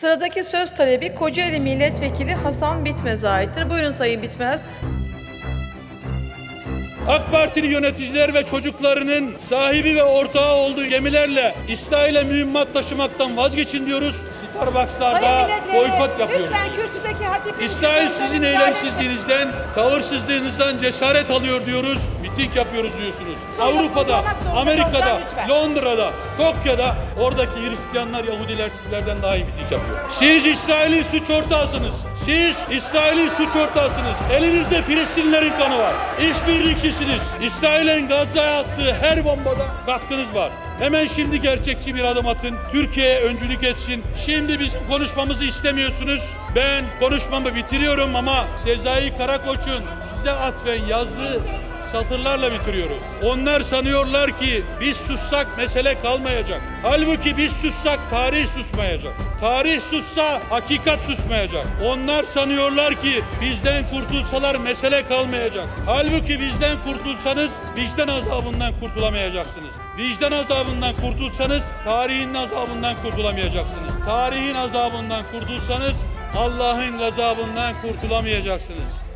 Sıradaki söz talebi Kocaeli Milletvekili Hasan Bitmez'e aittir. Buyurun Sayın Bitmez. AK Partili yöneticiler ve çocuklarının sahibi ve ortağı olduğu gemilerle İsrail'e mühimmat taşımaktan vazgeçin diyoruz. Starbucks'larda boykot yapıyoruz. Lütfen kürsüdeki hatipin İsrail sizin eylemsizliğinizden, tavırsızlığınızdan cesaret alıyor diyoruz. Miting yapıyoruz diyorsunuz. Avrupa'da, Amerika'da. Londra'da, Tokyo'da oradaki Hristiyanlar, Yahudiler sizlerden daha iyi miting yapıyor. Siz İsrail'in suç ortağısınız. Siz İsrail'in suç ortağısınız. Elinizde Filistinlerin kanı var. İşbirlikçisiniz. İsrail'in Gazze'ye attığı her bombada katkınız var. Hemen şimdi gerçekçi bir adım atın. Türkiye öncülük etsin. Şimdi bizim konuşmamızı istemiyorsunuz. Ben konuşmamı bitiriyorum ama Sezai Karakoç'un size atfen yazdığı satırlarla bitiriyorum. Onlar sanıyorlar ki biz sussak mesele kalmayacak. Halbuki biz sussak tarih susmayacak. Tarih sussa hakikat susmayacak. Onlar sanıyorlar ki bizden kurtulsalar mesele kalmayacak. Halbuki bizden kurtulsanız vicdan azabından kurtulamayacaksınız. Vicdan azabından kurtulsanız tarihin azabından kurtulamayacaksınız. Tarihin azabından kurtulsanız Allah'ın gazabından kurtulamayacaksınız.